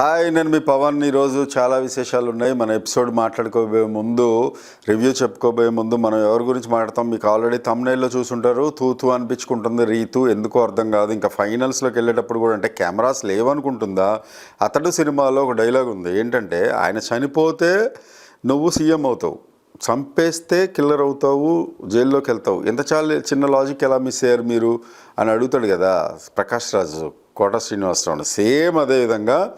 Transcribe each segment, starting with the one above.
Hi నేను మీ పవన్. ఈరోజు చాలా విశేషాలు ఉన్నాయి మన ఎపిసోడ్ మాట్లాడుకోబోయే ముందు రివ్యూ చెప్పుకోబోయే ముందు మనం ఎవరి గురించి మాట్లాడతాం? మీకు ఆల్రెడీ తమ్నైల్లో చూసుంటారు. తూతు అనిపించుకుంటుంది రీతు. ఎందుకో అర్థం కాదు. ఇంకా ఫైనల్స్లోకి వెళ్ళేటప్పుడు కూడా అంటే కెమెరాస్ లేవనుకుంటుందా? అతడు సినిమాలో ఒక డైలాగ్ ఉంది. ఏంటంటే ఆయన చనిపోతే నువ్వు సీఎం అవుతావు. చంపేస్తే కిల్లర్ అవుతావు జైల్లోకి వెళ్తావు. ఎంత చాలా చిన్న లాజిక్ ఎలా మిస్ అయ్యారు మీరు? అని అడుగుతాడు కదా ప్రకాష్ రాజు కోట శ్రీనివాసరావు. సేమ్ అదే విధంగా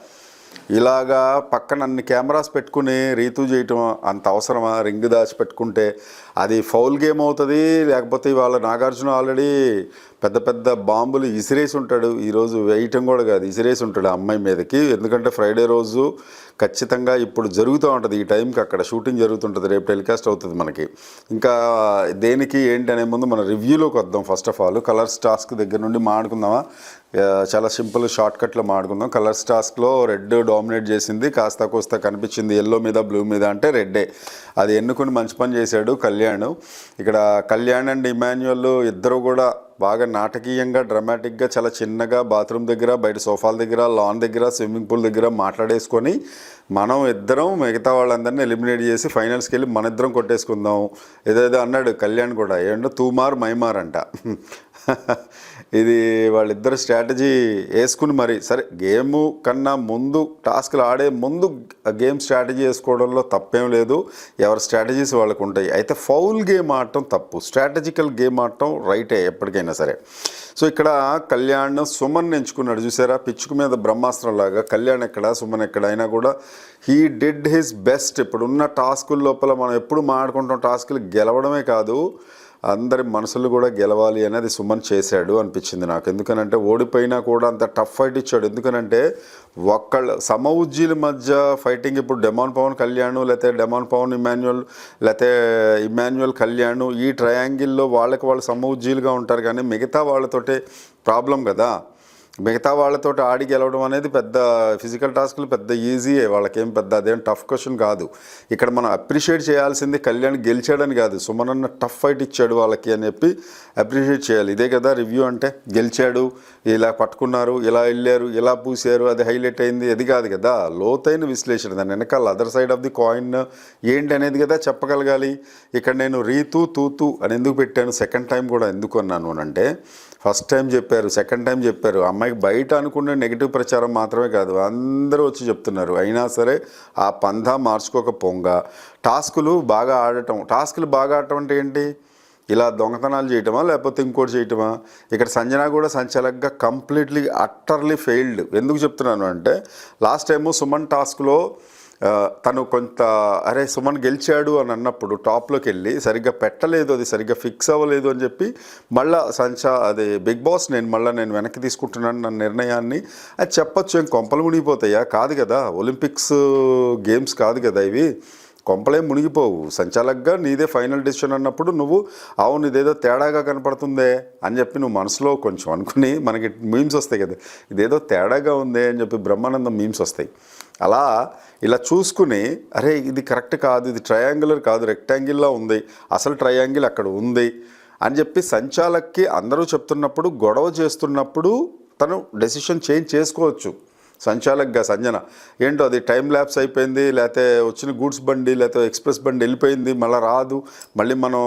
ఇలాగా పక్కన అన్ని కెమెరాస్ పెట్టుకుని రీతు చేయటం అంత అవసరమా? రింగ్ దాచి పెట్టుకుంటే అది ఫౌల్ గేమ్ అవుతుంది లేకపోతే ఇవాళ నాగార్జున ఆల్రెడీ పెద్ద పెద్ద బాంబులు ఇసిరేసి ఉంటాడు. ఈరోజు వేయటం కూడా కాదు ఇసిరేసి ఉంటాడు ఆ అమ్మాయి మీదకి. ఎందుకంటే ఫ్రైడే రోజు ఖచ్చితంగా ఇప్పుడు జరుగుతూ ఉంటుంది. ఈ టైంకి అక్కడ షూటింగ్ జరుగుతుంటుంది రేపు టెలికాస్ట్ అవుతుంది మనకి. ఇంకా దేనికి ఏంటి అనే ముందు మన రివ్యూలోకి వద్దాం first of all. Colours task దగ్గర నుండి మాడుకుందామా చాలా సింపుల్ షార్ట్ కట్లో మాడుకుందాం కలర్స్ టాస్క్లో రెడ్ డామినేట్ చేసింది కాస్త కోస్త కనిపించింది ఎల్లో మీద బ్లూ మీద అంటే రెడ్డే. అది ఎన్నుకుని మంచి పని చేశాడు. కళ్యాణ్ కళ్యాణ్. ఇక్కడ కళ్యాణ్ అండ్ ఇమాన్యువల్ ఇద్దరు కూడా బాగా నాటకీయంగా డ్రమాటిక్గా చాలా చిన్నగా బాత్రూమ్ దగ్గర బయట సోఫాల దగ్గర లాన్ దగ్గర స్విమ్మింగ్ పూల్ దగ్గర మాట్లాడేసుకొని మనం ఇద్దరం మిగతా వాళ్ళందరినీ ఎలిమినేట్ చేసి ఫైనల్స్కి వెళ్ళి మన ఇద్దరం కొట్టేసుకుందాం. ఏదేదో అన్నాడు కళ్యాణ్ కూడా. ఏంటో తూమార్ మైమార్ అంట. ఇది వాళ్ళిద్దరు స్ట్రాటజీ వేసుకుని మరి సరే గేమ్ కన్నా ముందు టాస్క్లు ఆడే ముందు గేమ్ స్ట్రాటజీ వేసుకోవడంలో తప్పేం లేదు. ఎవరి స్ట్రాటజీస్ వాళ్ళకు ఉంటాయి అయితే ఫౌల్ గేమ్ ఆడటం తప్పు. స్ట్రాటజికల్ గేమ్ ఆడటం రైటే ఎప్పటికైనా సరే. సో ఇక్కడ కళ్యాణ్ సుమన్ ఎంచుకున్నాడు. చూసారా? పిచ్చుకు మీద బ్రహ్మాస్త్రం లాగా కళ్యాణ్ ఎక్కడ? సుమన్ ఎక్కడ అయినా కూడా. హీ డిడ్ హిస్ బెస్ట్ ఇప్పుడున్న టాస్కుల లోపల మనం ఎప్పుడు మాట్లాడుకుంటాం టాస్కులు గెలవడమే కాదు. అందరి మనసులు కూడా గెలవాలి అనేది సుమన్ చేశాడు అనిపించింది నాకు. ఎందుకనంటే ఓడిపోయినా కూడా అంత టఫ్ ఫైట్ ఇచ్చాడు. ఎందుకనంటే ఒక్కళ్ళ సమ ఉజ్జీల మధ్య ఫైటింగ్ ఇప్పుడు డెమాన్ పవన్ కళ్యాణ్ లేకపోతే డెమాన్ పవన్ ఇమాన్యువల్ లేకపోతే ఇమాన్యువల్ కళ్యాణ్ ఈ ట్రయాంగిల్లో వాళ్ళకి వాళ్ళు సమ ఉజ్జీలుగా ఉంటారు. కానీ మిగతా వాళ్ళతోటే ప్రాబ్లం కదా. మిగతా వాళ్ళతో ఆడి గెలవడం అనేది పెద్ద ఫిజికల్ టాస్క్లు పెద్ద ఈజీయే వాళ్ళకేం పెద్ద అదేం టఫ్ క్వశ్చన్ కాదు. ఇక్కడ మనం అప్రిషియేట్ చేయాల్సింది కళ్యాణ్ గెలిచాడని కాదు సుమనన్న టఫ్ ఫైట్ ఇచ్చాడు వాళ్ళకి అని చెప్పి అప్రిషియేట్ చేయాలి. ఇదే కదా రివ్యూ అంటే గెలిచాడు ఇలా పట్టుకున్నారు ఇలా వెళ్ళారు ఇలా పూసారు అది హైలైట్ అయింది అది కాదు కదా. లోతైన విశ్లేషణ దాని వెనకాల other side of the coin ఏంటి అనేది కదా చెప్పగలగాలి. ఇక్కడ నేను రీతు తూతు అని ఎందుకు పెట్టాను? సెకండ్ టైం కూడా ఎందుకు అన్నాను అంటే ఫస్ట్ టైం చెప్పారు సెకండ్ టైం చెప్పారు. అమ్మాయికి బయట అనుకునే నెగిటివ్ ప్రచారం మాత్రమే కాదు అందరూ వచ్చి చెప్తున్నారు. అయినా సరే ఆ పంధా మార్చుకోక పొంగ. టాస్కులు బాగా ఆడటం టాస్కులు బాగా ఆడటం అంటే ఏంటి? ఇలా దొంగతనాలు చేయటమా లేకపోతే ఇంకోటి చేయటమా? ఇక్కడ సంజన కూడా సంచాలకగా కంప్లీట్లీ అట్టర్లీ ఫెయిల్డ్. ఎందుకు చెప్తున్నాను అంటే లాస్ట్ టైము సుమన్ టాస్క్లో తను కొంత అరే సుమన్ గెలిచాడు అని అన్నప్పుడు టాప్లోకి వెళ్ళి సరిగ్గా పెట్టలేదు అది సరిగ్గా ఫిక్స్ అవ్వలేదు అని చెప్పి మళ్ళా సంచా అది బిగ్ బాస్ నేను మళ్ళీ నేను వెనక్కి తీసుకుంటున్నాను నా నిర్ణయాన్ని అది చెప్పొచ్చు ఏం కొంపలు మునిగిపోతాయా? కాదు కదా ఒలింపిక్స్ గేమ్స్ కాదు కదా ఇవి. కొంపలే మునిగిపోవు. సంచాలకగా నీదే ఫైనల్ డెసిషన్ అన్నప్పుడు నువ్వు అవును ఇదేదో తేడాగా కనపడుతుందే అని చెప్పి నువ్వు మనసులో కొంచెం అనుకుని మనకి మీమ్స్ వస్తాయి కదా ఇదేదో తేడాగా ఉందే అని చెప్పి బ్రహ్మానందం మీమ్స్ వస్తాయి. అలా ఇలా చూసుకుని అరే ఇది కరెక్ట్ కాదు ఇది ట్రయాంగులర్ కాదు రెక్టాంగిల్లా ఉంది అసలు ట్రయాంగిల్ అక్కడ ఉంది అని చెప్పి సంచాలక్కి అందరూ చెప్తున్నప్పుడు గొడవ చేస్తున్నప్పుడు తను డెసిషన్ చేంజ్ చేసుకోవచ్చు. సంచాలక్గా సంజన. ఏంటో అది టైం ల్యాబ్స్ అయిపోయింది లేకపోతే వచ్చిన గూడ్స్ బండి లేకపోతే ఎక్స్ప్రెస్ బండి వెళ్ళిపోయింది మళ్ళీ రాదు మళ్ళీ మనం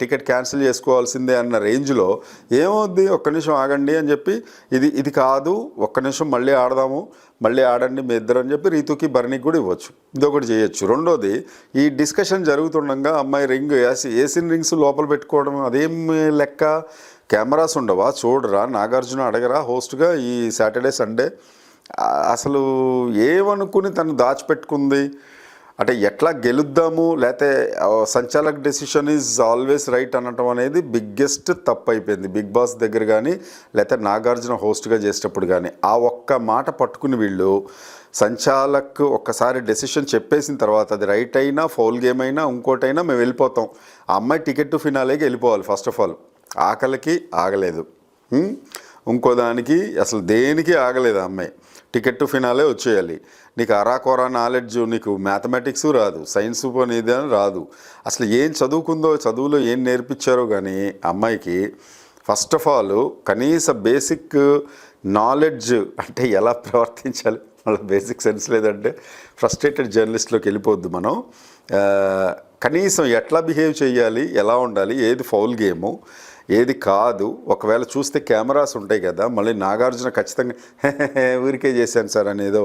టికెట్ క్యాన్సిల్ చేసుకోవాల్సిందే అన్న రేంజ్లో ఏమవుద్ది ఒక్క నిమిషం ఆగండి అని చెప్పి ఇది ఇది కాదు ఒక్క నిమిషం మళ్ళీ ఆడదాము మళ్ళీ ఆడండి మీ ఇద్దరు అని చెప్పి రీతుకి బర్నీకి కూడా ఇవ్వచ్చు. ఇదొకటి చేయొచ్చు. రెండోది ఈ డిస్కషన్ జరుగుతుండగా అమ్మాయి రింగ్ ఏసీ ఏసీ రింగ్స్ లోపల పెట్టుకోవడం అదేం లెక్క? కెమెరాస్ ఉండవా? చూడరా? నాగార్జున అడగరా? హోస్ట్గా ఈ సాటర్డే సండే అసలు ఏమనుకుని తను దాచిపెట్టుకుంది? అంటే ఎట్లా గెలుద్దాము? లేకపోతే సంచాలక్ డెసిషన్ ఈజ్ ఆల్వేస్ రైట్ అనటం అనేది బిగ్గెస్ట్ తప్పు అయిపోయింది బిగ్ బాస్ దగ్గర కానీ లేకపోతే నాగార్జున హోస్ట్గా చేసేటప్పుడు కానీ ఆ ఒక్క మాట పట్టుకుని వీళ్ళు సంచాలక్ ఒక్కసారి డెసిషన్ చెప్పేసిన తర్వాత అది రైట్ అయినా ఫౌల్ గేమ్ అయినా ఇంకోటైనా మేము వెళ్ళిపోతాం. ఆ అమ్మాయి టికెట్ టు ఫినాలేకి వెళ్ళిపోవాలి ఫస్ట్ ఆఫ్ ఆల్ ఆకలికి ఆగలేదు. ఇంకో దానికి అసలు దేనికి ఆగలేదు ఆ అమ్మాయి. టికెట్ టు ఫినాలే వచ్చేయాలి. నీకు అరాకొరా నాలెడ్జ్ నీకు మ్యాథమెటిక్స్ రాదు సైన్స్ అనేది రాదు. అసలు ఏం చదువుకుందో చదువులో ఏం నేర్పించారో కానీ అమ్మాయికి ఫస్ట్ ఆఫ్ ఆల్ కనీస బేసిక్ నాలెడ్జ్ అంటే ఎలా ప్రవర్తించాలి? వాళ్ళ బేసిక్ సెన్స్ లేదంటే ఫ్రస్ట్రేటెడ్ జర్నలిస్ట్లోకి వెళ్ళిపోద్దు మనం. కనీసం ఎట్లా బిహేవ్ చేయాలి ఎలా ఉండాలి ఏది ఫౌల్ గేము ఏది కాదు. ఒకవేళ చూస్తే కెమెరాస్ ఉంటాయి కదా మళ్ళీ నాగార్జున ఖచ్చితంగా ఊరికే చేశాను సార్ అని ఏదో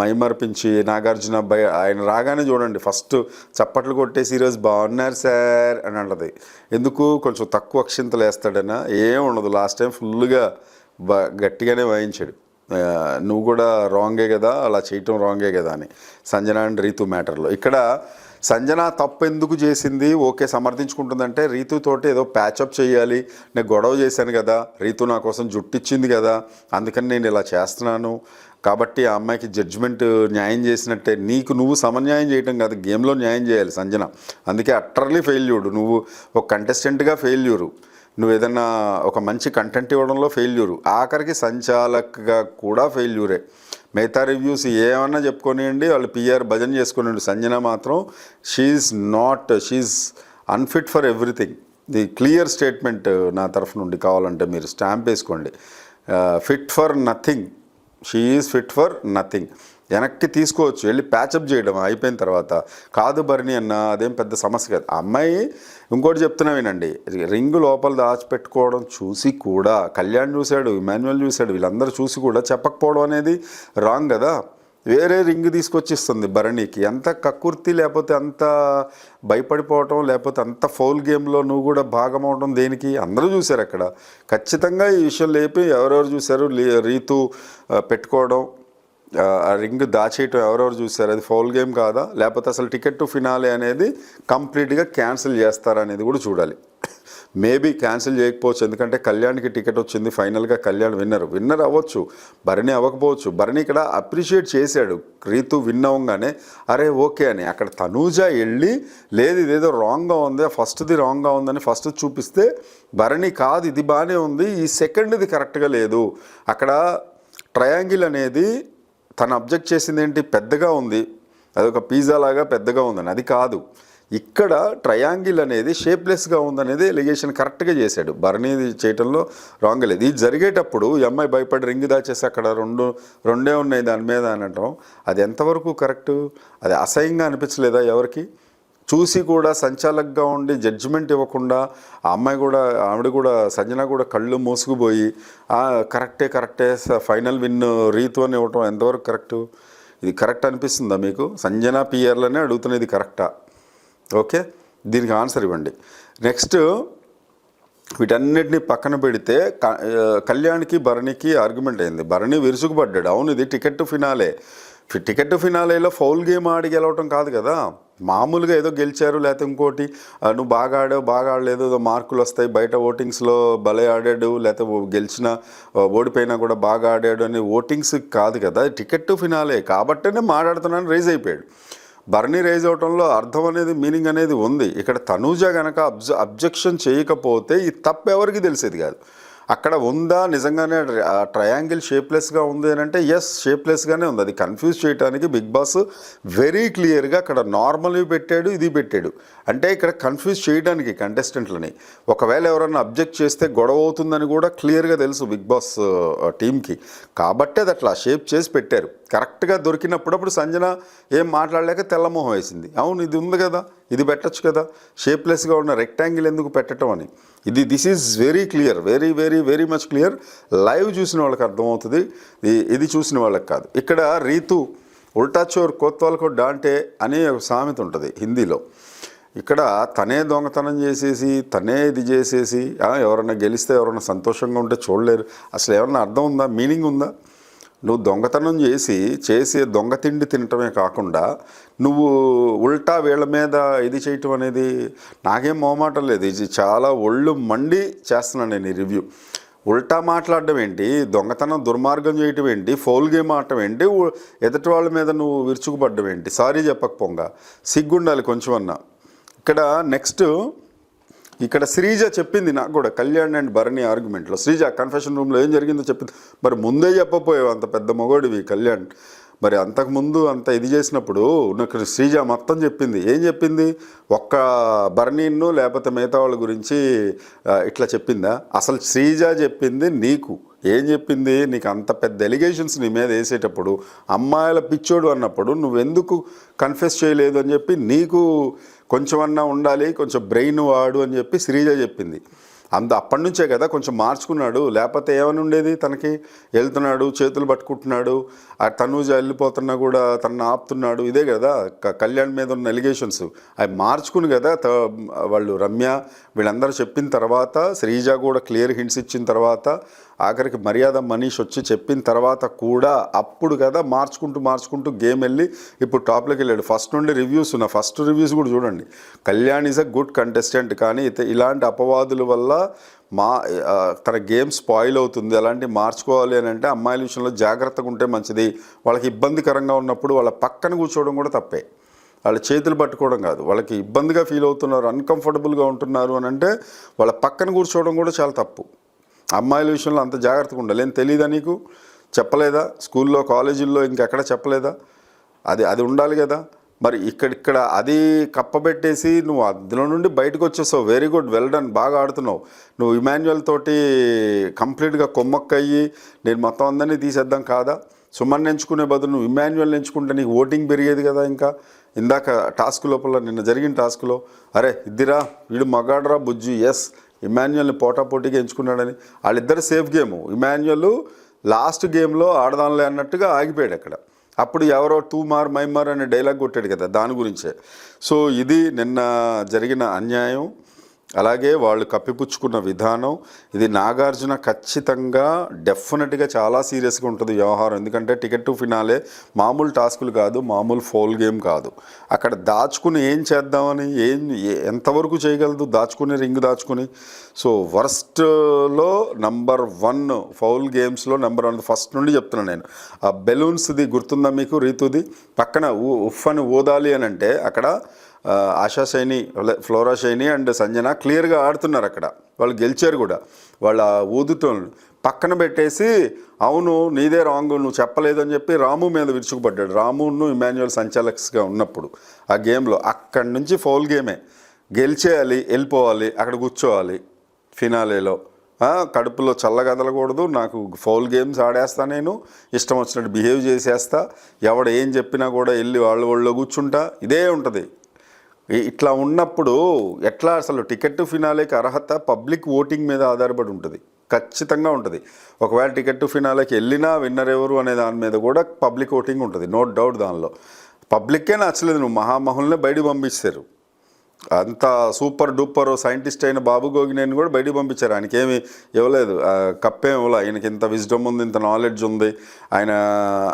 మైమర్పించి నాగార్జున భయ ఆయన రాగానే చూడండి ఫస్ట్ చప్పట్లు కొట్టేసి ఈరోజు బాగున్నారు సార్ అని అంటది. ఎందుకు? కొంచెం తక్కువ అక్షింతలు వేస్తాడనా? ఏం ఉండదు లాస్ట్ టైం ఫుల్గా బ గట్టిగానే వాయించాడు. నువ్వు కూడా రాంగే కదా అలా చేయటం రాంగే కదా అని. సంజన అండ్ రీతు మ్యాటర్లో ఇక్కడ సంజన తప్పు ఎందుకు చేసింది? ఓకే సమర్థించుకుంటుందంటే రీతుతోటి ఏదో ప్యాచప్ చేయాలి. నేను గొడవ చేశాను కదా రీతు నా కోసం జుట్టిచ్చింది కదా అందుకని నేను ఇలా చేస్తున్నాను. కాబట్టి ఆ అమ్మాయికి జడ్జిమెంట్ న్యాయం చేసినట్టే. నీకు నువ్వు సమన్యాయం చేయటం కాదు గేమ్లో న్యాయం చేయాలి సంజన. అందుకే అట్టర్లీ ఫెయిల్యూర్ నువ్వు ఒక కంటెస్టెంట్గా ఫెయిల్యూరు నువ్వు ఏదన్నా ఒక మంచి కంటెంట్ ఇవ్వడంలో ఫెయిల్యూరు ఆఖరికి సంచాలక్గా కూడా ఫెయిల్యూరే మిగతా రివ్యూస్ ఏమన్నా చెప్పుకొనియండి. వాళ్ళు పిఆర్ భజన చేసుకుని సంజన మాత్రం she's not she's unfit for everything the clear statement నా తరఫు నుండి కావాలంటే మీరు స్టాంప్ వేసుకోండి. Fit for nothing she is fit for nothing వెనక్కి తీసుకోవచ్చు వెళ్ళి ప్యాచప్ చేయడం అయిపోయిన తర్వాత. కాదు భరణి అన్న అదేం పెద్ద సమస్య కాదు. ఆ అమ్మాయి ఇంకోటి చెప్తున్నా వినండి. రింగ్ లోపల దాచిపెట్టుకోవడం చూసి కూడా కళ్యాణ్ చూశాడు ఇమాన్యువల్ చూశాడు వీళ్ళందరూ చూసి కూడా చెప్పకపోవడం అనేది రాంగ్ కదా. వేరే రింగ్ తీసుకొచ్చి ఇస్తుంది భరణికి ఎంత కక్కుర్తి లేకపోతే అంత భయపడిపోవటం లేకపోతే అంత ఫౌల్ గేమ్లో నువ్వు కూడా భాగం అవడం దేనికి? అందరూ చూశారు అక్కడ. ఖచ్చితంగా ఈ విషయం లేపి ఎవరెవరు చూశారు? రీతు పెట్టుకోవడం ఆ, రింగ్ దాచేయటం ఎవరెవరు చూశారు? అది ఫౌల్ గేమ్ కాదా? లేకపోతే అసలు టికెట్ టు ఫినాలే అనేది కంప్లీట్గా క్యాన్సిల్ చేస్తారనేది కూడా చూడాలి. మేబీ క్యాన్సిల్ చేయకపోవచ్చు. ఎందుకంటే కళ్యాణ్కి టికెట్ వచ్చింది ఫైనల్గా కళ్యాణ్ విన్నర్. విన్నర్ అవ్వచ్చు. భరణి అవ్వకపోవచ్చు. భరణి ఇక్కడ అప్రిషియేట్ చేశాడు. రీతు విన్ అవ్వగానే అరే ఓకే అని. అక్కడ తనూజ వెళ్ళి లేదు ఇదేదో రాంగ్గా ఉంది ఫస్ట్ది రాంగ్గా ఉందని ఫస్ట్ చూపిస్తే భరణి కాదు ఇది బాగానే ఉంది ఈ సెకండ్ది కరెక్ట్గా లేదు. అక్కడ ట్రయాంగిల్ అనేది తను అబ్జెక్ట్ చేసింది ఏంటి? పెద్దగా ఉంది. అదొక పిజ్జా లాగా పెద్దగా ఉందని. అది కాదు. ఇక్కడ ట్రయాంగిల్ అనేది షేప్లెస్గా ఉందనేది ఎలిగేషన్ కరెక్ట్గా చేశాడు. భరణి చేయటంలో రాంగ్ లేదు. ఇది జరిగేటప్పుడు ఈ అమ్మాయి భయపడి రింగ్ దాచేసి అక్కడ రెండు రెండే ఉన్నాయి దాని మీద అనటం అది ఎంతవరకు కరెక్ట్? అది అసహ్యంగా అనిపించలేదా ఎవరికి? చూసి కూడా సంచాలకుగా ఉండి జడ్జిమెంట్ ఇవ్వకుండా ఆ అమ్మాయి కూడా ఆవిడ కూడా సంజన కూడా కళ్ళు మూసుకుపోయి కరెక్టే కరెక్టే ఫైనల్ విన్ రీతు అని ఇవ్వటం ఎంతవరకు కరెక్టు? ఇది కరెక్ట్ అనిపిస్తుందా మీకు? సంజన పిఆర్లోనే అడుగుతున్నది ఇది కరెక్టా? ఓకే? దీనికి ఆన్సర్ ఇవ్వండి. నెక్స్ట్ వీటన్నిటిని పక్కన పెడితే క- కళ్యాణ్కి భరణికి ఆర్గ్యుమెంట్ అయింది. భరణి విరుసుకుపడ్డాడు అవును ఇది టికెట్ ఫినాలే. టికెట్ ఫినాలేలో ఫౌల్ గేమ్ ఆడి గెలవటం కాదు కదా. మామూలుగా ఏదో గెలిచారు లేకపోతే ఇంకోటి నువ్వు బాగా ఆడావు బాగా ఆడలేదు ఏదో మార్కులు వస్తాయి బయట ఓటింగ్స్లో భలే ఆడాడు లేకపోతే గెలిచిన ఓడిపోయినా కూడా బాగా ఆడాడు అని ఓటింగ్స్ కాదు కదా. టికెట్ ఫినాలే కాబట్టనే మాట్లాడుతున్నాను రైజ్ అయిపోయాడు. బర్నీ రైజ్ అవటంలో అర్థం అనేది మీనింగ్ అనేది ఉంది. ఇక్కడ తనూజ గనక అబ్జ అబ్జెక్షన్ చేయకపోతే ఈ తప్పు ఎవరికి తెలిసేది కాదు. అక్కడ ఉందా? నిజంగానే ట్రయాంగిల్ షేప్లెస్గా ఉంది అని అంటే ఎస్ షేప్లెస్గానే ఉంది. అది కన్ఫ్యూజ్ చేయడానికి బిగ్ బాస్ వెరీ క్లియర్గా అక్కడ నార్మల్వి పెట్టాడు ఇది పెట్టాడు. అంటే ఇక్కడ కన్ఫ్యూజ్ చేయడానికి కంటెస్టెంట్లని ఒకవేళ ఎవరన్నా అబ్జెక్ట్ చేస్తే గొడవ అవుతుందని కూడా క్లియర్గా తెలుసు బిగ్ బాస్ టీంకి కాబట్టి అది అట్లా షేప్ చేసి పెట్టారు. కరెక్ట్గా దొరికినప్పుడప్పుడు సంజన ఏం మాట్లాడలేక తెల్లమోహం వేసింది. అవును ఇది ఉంది కదా ఇది పెట్టచ్చు కదా షేప్లెస్గా ఉన్న రెక్టాంగిల్ ఎందుకు పెట్టడం అని. ఇది this is very clear very very very much clear. Live చూసిన వాళ్ళకి అర్థమవుతుంది. ఇది- చూసిన వాళ్ళకి కాదు. ఇక్కడ రీతు ఉల్టాచోర్ కోత్వాల్కో డాంటే అనే ఒక సామెత ఉంటుంది హిందీలో. ఇక్కడ తనే దొంగతనం చేసేసి తనే ఇది చేసేసి ఎవరైనా గెలిస్తే ఎవరైనా సంతోషంగా ఉంటే చూడలేరు. అసలు ఏమన్నా అర్థం ఉందా? మీనింగ్ ఉందా? నువ్వు దొంగతనం చేసి చేసే దొంగ తిండి తినటమే కాకుండా నువ్వు ఉల్టా వీళ్ళ మీద ఇది చేయటం అనేది నాకేం మొహమాటం లేదు. ఇది చాలా ఒళ్ళు మండి చేస్తున్నాను నేను ఈ రివ్యూ. ఉల్టా మాట్లాడడం ఏంటి? దొంగతనం దుర్మార్గం చేయటం ఏంటి? ఫౌల్ గేమ్ ఆడటం ఏంటి? ఎదుటి వాళ్ళ మీద నువ్వు విరుచుకుపడ్డం ఏంటి? సారీ చెప్పకపోగా. సిగ్గుండాలి కొంచెం అన్నా ఇక్కడ నెక్స్ట్ ఇక్కడ శ్రీజ చెప్పింది నాకు కూడా కళ్యాణ్ అండ్ భరణి ఆర్గ్యుమెంట్లో శ్రీజ కన్ఫెషన్ రూమ్లో ఏం జరిగిందో చెప్పింది. మరి ముందే చెప్పపోయావు అంత పెద్ద మొగోడివి కళ్యాణ్. మరి అంతకుముందు అంత ఇది చేసినప్పుడు నాకు శ్రీజ మొత్తం చెప్పింది. ఏం చెప్పింది? ఒక్క భరణిను లేకపోతే మిగతా వాళ్ళ గురించి ఇట్లా చెప్పిందా? అసలు శ్రీజ చెప్పింది నీకు. ఏం చెప్పింది? నీకు అంత పెద్ద ఎలిగేషన్స్ నీ మీద వేసేటప్పుడు అమ్మాయిల పిచ్చోడు అన్నప్పుడు నువ్వెందుకు కన్ఫెస్ చేయలేదు అని చెప్పి నీకు కొంచెమన్నా ఉండాలి కొంచెం బ్రెయిన్ వాడు అని చెప్పి శ్రీజ చెప్పింది. అంత అప్పటి నుంచే కదా కొంచెం మార్చుకున్నాడు. లేకపోతే ఏమని ఉండేది? తనకి వెళ్తున్నాడు చేతులు పట్టుకుంటున్నాడు ఆ తనూజ వెళ్ళిపోతున్నా కూడా తనను ఆపుతున్నాడు. ఇదే కదా క- కళ్యాణ్ మీద ఉన్న ఎలిగేషన్స్ అవి మార్చుకుని కదా వాళ్ళు రమ్య వీళ్ళందరూ చెప్పిన తర్వాత శ్రీజ కూడా క్లియర్ హింట్స్ ఇచ్చిన తర్వాత ఆఖరికి మర్యాద మనీష్ వచ్చి చెప్పిన తర్వాత కూడా అప్పుడు కదా మార్చుకుంటూ మార్చుకుంటూ గేమ్ వెళ్ళి ఇప్పుడు టాప్లోకి వెళ్ళాడు. ఫస్ట్ నుండి రివ్యూస్ ఉన్న ఫస్ట్ రివ్యూస్ కూడా చూడండి. Kalyan is a good contestant కానీ ఇత- ఇలాంటి అపవాదుల వల్ల మా తన గేమ్ స్పాయిల్ అవుతుంది. అలాంటి మార్చుకోవాలి అని అంటే అమ్మాయిల విషయంలో జాగ్రత్తగా ఉంటే మంచిది. వాళ్ళకి ఇబ్బందికరంగా ఉన్నప్పుడు వాళ్ళ పక్కన కూర్చోవడం కూడా తప్పే. వాళ్ళ చేతులు పట్టుకోవడం కాదు. వాళ్ళకి ఇబ్బందిగా ఫీల్ అవుతున్నారు అన్కంఫర్టబుల్గా ఉంటున్నారు అని అంటే వాళ్ళ పక్కన కూర్చోవడం కూడా చాలా తప్పు. అమ్మాయిల విషయంలో అంత జాగ్రత్తగా ఉండాలి. ఏం తెలీదా నీకు? చెప్పలేదా? స్కూల్లో కాలేజీల్లో ఇంకెక్కడ చెప్పలేదా? అది అది ఉండాలి కదా. మరి ఇక్కడిక్కడ అది కప్పబెట్టేసి నువ్వు అందులో నుండి బయటకు వచ్చేసావు. వెరీ గుడ్ వెల్ డన్ బాగా ఆడుతున్నావు. నువ్వు ఇమాన్యువల్ తోటి కంప్లీట్గా కొమ్మక్కయ్యి నేను మొత్తం అందరినీ తీసేద్దాం కాదా? సుమన్ ఎంచుకునే బదులు నువ్వు ఇమాన్యువల్ ఎంచుకుంటే నీకు ఓటింగ్ పెరిగేది కదా ఇంకా? ఇందాక టాస్క్ లోపల నిన్న జరిగిన టాస్క్లో అరే ఇద్దిరా వీడు మగాడ్రా బుజ్జి ఎస్ ఇమాన్యువల్ని పోటాపోటీగా ఎంచుకున్నాడని. వాళ్ళిద్దరు సేఫ్ గేమ్. ఇమాన్యువల్ లాస్ట్ గేమ్లో ఆడదాంలే అన్నట్టుగా ఆగిపోయాడు అక్కడ. అప్పుడు ఎవరో టూ మార్ మై మార్ అనే డైలాగ్ కొట్టాడు కదా దాని గురించే. సో ఇది నిన్న జరిగిన అన్యాయం. అలాగే వాళ్ళు కప్పిపుచ్చుకున్న విధానం ఇది నాగార్జున ఖచ్చితంగా డెఫినెట్గా చాలా సీరియస్గా ఉంటుంది వ్యవహారం. ఎందుకంటే టికెట్ టు ఫినాలే మామూలు టాస్కులు కాదు మామూలు ఫోల్ గేమ్ కాదు. అక్కడ దాచుకుని ఏం చేద్దామని ఏం ఎంతవరకు చేయగలదు దాచుకుని రింగ్ దాచుకుని. సో వర్స్ట్లో నంబర్ వన్ ఫౌల్ గేమ్స్లో నెంబర్ వన్ ఫస్ట్ నుండి చెప్తున్నాను నేను. ఆ బెలూన్స్ది గుర్తుందా మీకు రీతుది? పక్కన ఉఫ్ అని ఓదాలి అని అంటే అక్కడ ఆశా శైని ఫ్లోరా శైని అండ్ సంజన క్లియర్గా ఆడుతున్నారు అక్కడ. వాళ్ళు గెలిచారు కూడా. వాళ్ళ ఊదుటోళ్ళు పక్కన పెట్టేసి అవును నీదే రాంగ్ నువ్వు చెప్పలేదు అని చెప్పి రాము మీద విరుచుకుపడ్డాడు. రామును ఇమాన్యువల్ సంచాలక్స్గా ఉన్నప్పుడు ఆ గేమ్లో అక్కడి నుంచి ఫౌల్ గేమే. గెలిచేయాలి వెళ్ళిపోవాలి అక్కడ కూర్చోవాలి ఫినాలేలో. కడుపులో చల్లగదలకూడదు నాకు ఫౌల్ గేమ్స్ ఆడేస్తా నేను ఇష్టం వచ్చినట్టు బిహేవ్ చేసేస్తా ఎవడు ఏం చెప్పినా కూడా వెళ్ళి వాళ్ళ వాళ్ళు కూర్చుంటా ఇదే ఉంటుంది. ఇట్లా ఉన్నప్పుడు ఎట్లా అసలు టికెట్ ఫినాలేకి అర్హత పబ్లిక్ ఓటింగ్ మీద ఆధారపడి ఉంటుంది. ఖచ్చితంగా ఉంటుంది. ఒకవేళ టికెట్ ఫినాలేకి వెళ్ళినా విన్నర్ ఎవరు అనే దాని మీద కూడా పబ్లిక్ ఓటింగ్ ఉంటుంది. నో డౌట్ దానిలో. పబ్లిక్కే నచ్చలేదు నువ్వు. మహామహుల్నే బయటికి పంపించారు అంత సూపర్ డూపర్ సైంటిస్ట్ అయిన బాబు గోగినేని కూడా బయటికి పంపించారు. ఆయనకి ఇవ్వలేదు. ఆ, కప్పేం ఇవ్వలే. ఆయనకి ఇంత విజ్డమ్ ఉంది ఇంత నాలెడ్జ్ ఉంది. ఆయన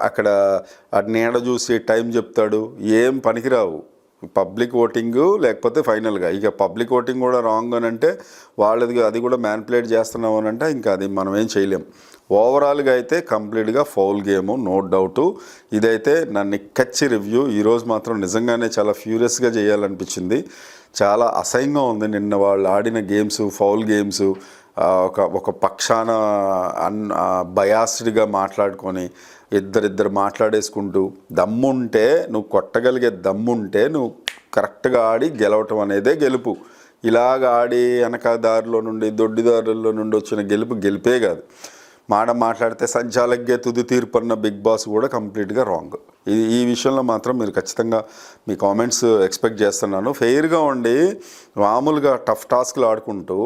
అక్కడ నీడ చూసి టైం చెప్తాడు. ఏం పనికిరావు. పబ్లిక్ ఓటింగ్ లేకపోతే ఫైనల్గా. ఇక పబ్లిక్ ఓటింగ్ కూడా రాంగ్ అని అంటే వాళ్ళది అది కూడా మ్యాన్పులేట్ చేస్తున్నాం అని అంటే ఇంకా అది మనం ఏం చేయలేం. ఓవరాల్గా అయితే కంప్లీట్గా ఫౌల్ గేమ్ నో డౌటు. ఇదైతే నన్ను కచ్చి రివ్యూ. ఈరోజు మాత్రం నిజంగానే చాలా ఫ్యూరియస్గా చేయాలనిపించింది. చాలా అసహ్యంగా ఉంది నిన్న వాళ్ళు ఆడిన గేమ్స్ ఫౌల్ గేమ్స్. ఒక ఒక పక్షాన అన్ బయాస్డ్గా మాట్లాడుకొని ఇద్దరిద్దరు మాట్లాడేసుకుంటూ దమ్ముంటే నువ్వు కొట్టగలిగే దమ్ముంటే నువ్వు కరెక్ట్గా ఆడి గెలవటం అనేదే గెలుపు. ఇలాగ ఆడి వెనక దారిలో నుండి దొడ్డిదారుల్లో నుండి వచ్చిన గెలుపు గెలిపే కాదు. మాట మాట్లాడితే సంచాలకే తుది తీర్పు అన్న బిగ్ బాస్ కూడా కంప్లీట్గా రాంగ్. ఇది ఈ విషయంలో మాత్రం మీరు ఖచ్చితంగా మీ కామెంట్స్ ఎక్స్పెక్ట్ చేస్తున్నాను. ఫెయిర్గా ఉండి మామూలుగా టఫ్ టాస్క్లు ఆడుకుంటూ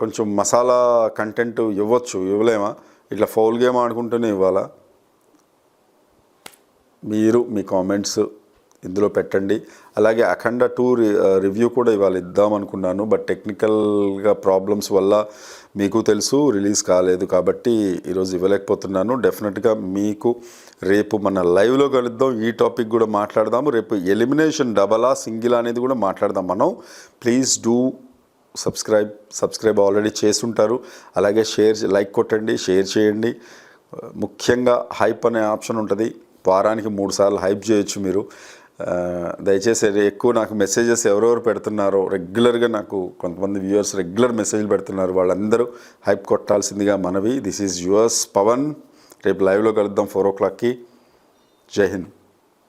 కొంచెం మసాలా కంటెంట్ ఇవ్వచ్చు ఇవ్వలేమా? ఇట్లా ఫౌల్ గేమ్ ఆడుకుంటూనే ఇవ్వాలా? మీరు మీ కామెంట్స్ ఇందులో పెట్టండి. అలాగే అఖండ టూ రివ్యూ కూడా ఇవాళ ఇద్దాం అనుకున్నాను బట్ టెక్నికల్గా ప్రాబ్లమ్స్ వల్ల మీకు తెలుసు రిలీజ్ కాలేదు కాబట్టి ఈరోజు ఇవ్వలేకపోతున్నాను. డెఫినెట్గా మీకు రేపు మన లైవ్లో కలుద్దాం. ఈ టాపిక్ కూడా మాట్లాడదాము. రేపు ఎలిమినేషన్ డబలా సింగిల్ అనేది కూడా మాట్లాడదాం మనం. Please do subscribe subscribe already చేసుంటారు అలాగే షేర్ లైక్ కొట్టండి షేర్ చేయండి. ముఖ్యంగా హైప్ అనే ఆప్షన్ ఉంటుంది. వారానికి మూడు సార్లు హైప్ చేయొచ్చు మీరు. దయచేసి ఎక్కువ నాకు మెసేజెస్ ఎవరెవరు పెడుతున్నారో రెగ్యులర్గా నాకు కొంతమంది వ్యూవర్స్ రెగ్యులర్ మెసేజ్లు పెడుతున్నారు. వాళ్ళందరూ హైప్ కొట్టాల్సిందిగా మనవి. This is yours Pavan. రేపు లైవ్లో కలుద్దాం ఫోర్ ఓ క్లాక్కి. జై హింద్.